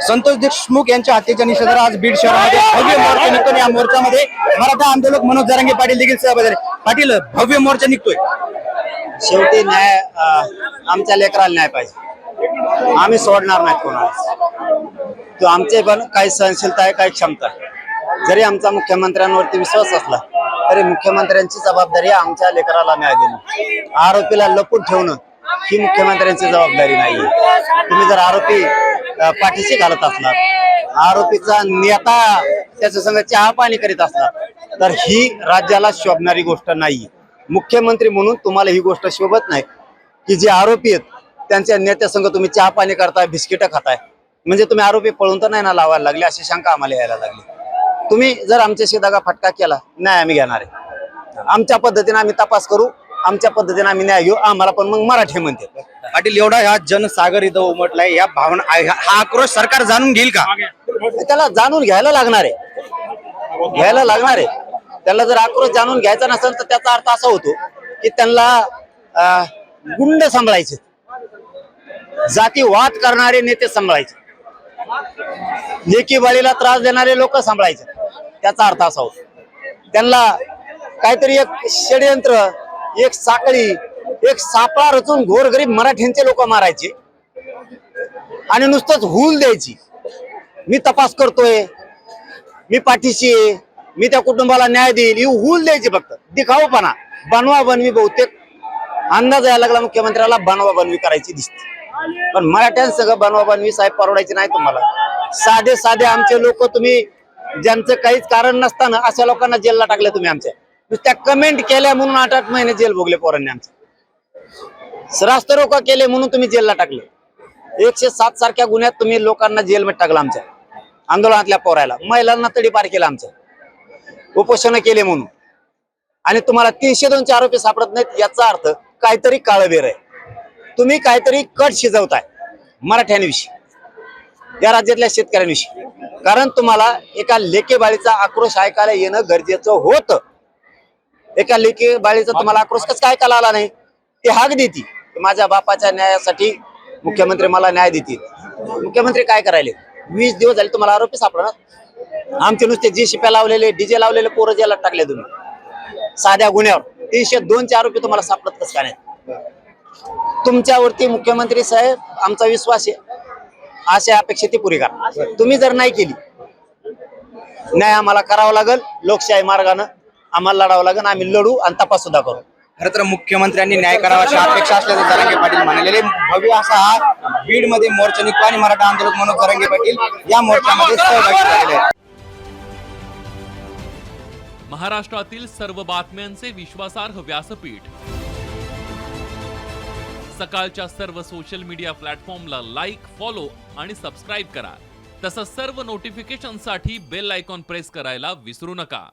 संतोष देशमुख यांच्या हत्येच्या निषेधार्थ आज बीड शहरामध्ये भव्य मोर्चा निघतो या मोर्चामध्ये मराठा आंदोलक मनोज जरांगे पाटील देखील सहभागी झाले. पाटील भव्य मोर्चा निघतोय. शेवटी न्याय अं, आमच्या लेकराला न्याय पाहिजे. आम्ही सोडणार नाही कोणाला तो आमचे पण काही सहनशीलता आहे काही क्षमता आहे. जरी आमचा मुख्यमंत्र्यांवरती विश्वास असला तरी मुख्यमंत्र्यांची जबाबदारी आहे आमच्या लेकराला न्याय देणं. आरोपीला लपून ठेवणं ही मुख्यमंत्र्यांची जबाबदारी नाही तुम्ही जर आरोपी पाठीशी घालत असणार. आरोपीचा नेता त्याच्या संग चहा पाणी करीत असणार. तर ही राज्याला शोभणारी गोष्ट नाही मुख्यमंत्री म्हणून तुम्हाला ही गोष्ट शोभत नाही. की जे आरोपी आहेत त्यांच्या नेत्यासंग तुम्ही चहा पाणी करताय बिस्किटं खाताय. म्हणजे तुम्ही आरोपी पळून तर नाही ना लावायला लागले अशी शंका आम्हाला यायला लागली. तुम्ही जर आमच्याशी दगा फटका केला नाही आम्ही घेणार आहे. आमच्या पद्धतीने आम्ही तपास करू आमच्या पद्धतीने आम्ही न्याय घेऊ आम्हाला पण मग मराठी म्हणते पाटील एवढा ह्या जनसागर इथं उमटलाय या भावना हा आक्रोश सरकार जाणून घेईल का? त्याला जाणून घ्यायला लागणार आहे. घ्यायला लागणार आहे. त्याला जर आक्रोश जाणून घ्यायचा नसेल तर त्याचा अर्थ असा होतो की त्यांना अं, गुंड सांभाळायचे. जातीवाद करणारे नेते सांभाळायचे. लेकी बाळीला त्रास देणारे लोक सांभाळायचे. त्याचा अर्थ असा होतो. त्यांना काहीतरी एक षडयंत्र एक साखळी एक सापळा रचून घोरगरीब मराठ्यांचे लोक मारायचे. आणि नुसतंच हुल द्यायची. मी तपास करतोय. मी पाठीशी मी त्या कुटुंबाला न्याय देईल. ही हुल द्यायची फक्त. दिखावपणा बनवा बनवी बहुतेक. अंदाज यायला लागला मुख्यमंत्र्याला बनवा बनवी करायची दिसते. पण मराठ्यांसह बनवा बनवी साहेब परवडायची नाही तुम्हाला. साधे साधे आमचे लोक तुम्ही ज्यांचं काहीच कारण नसताना अशा लोकांना जेलला टाकले तुम्ही आमच्या. नुसत्या कमेंट केल्या म्हणून आठ आठ महिने जेल भोगले पोरांनी आमच्या रास्त रोका केले म्हणून तुम्ही जेलला टाकले. एकशे सात सारख्या गुन्ह्यात तुम्ही लोकांना जेलमध्ये टाकलं आमच्या. आंदोलनातल्या पोरायला. महिलांना तडीपार केलं आमच्या उपोषण केले म्हणून. आणि तुम्हाला तीनशे दोनचे आरोपी सापडत नाहीत याचा अर्थ काहीतरी काळबेर आहे. तुम्ही काहीतरी कट शिजवताय मराठ्यांविषयी. या राज्यातल्या शेतकऱ्यांविषयी. कारण तुम्हाला एका लेकेबाळीचा आक्रोश ऐकायला येणं गरजेचं होतं. एका लेकेबाळीचा तुम्हाला आक्रोश कसं काय ऐकायला आला नाही? ते हाक देती. माझ्या बापाच्या न्यायासाठी मुख्यमंत्री मला न्याय देतील. मुख्यमंत्री काय करायले? वीस दिवस झाले तुम्हाला आरोपी सापडणार आमचे नुसते जी शिप्या लावलेले डीजे लावलेले पोरं जेलात टाकले तुम्ही. साध्या गुन्ह्यावर. तीनशे दोनचे आरोपी तुम्हाला सापडत कस काय नाही? तुमच्यावरती मुख्यमंत्री साहेब आमचा विश्वास आहे. अशा अपेक्षा ती पुरी करा. तुम्ही जर नाही केली न्याय आम्हाला करावा लागेल. लोकशाही मार्गानं आम्हाला लढावं लागेल आम्ही लढू आणि तपास सुद्धा करू. खर तर मुख्यमंत्र्यांनी न्याय करावा अशी अपेक्षा असल्याचं जरांगे पाटील म्हणालेले. भव्य असा हा बीडमध्ये मोर्चा निघतो आणि मराठा आंदोलक मनोज जरांगे पाटील या मोर्चामध्ये सहभागी झालेले आहेत. महाराष्ट्रातील सर्व बातम्यांचे विश्वासार्ह व्यासपीठ. सकाळच्या सर्व सोशल मीडिया प्लॅटफॉर्मला लाईक फॉलो आणि सबस्क्राईब करा. तसंच सर्व नोटिफिकेशनसाठी बेल आयकॉन प्रेस करायला विसरू नका.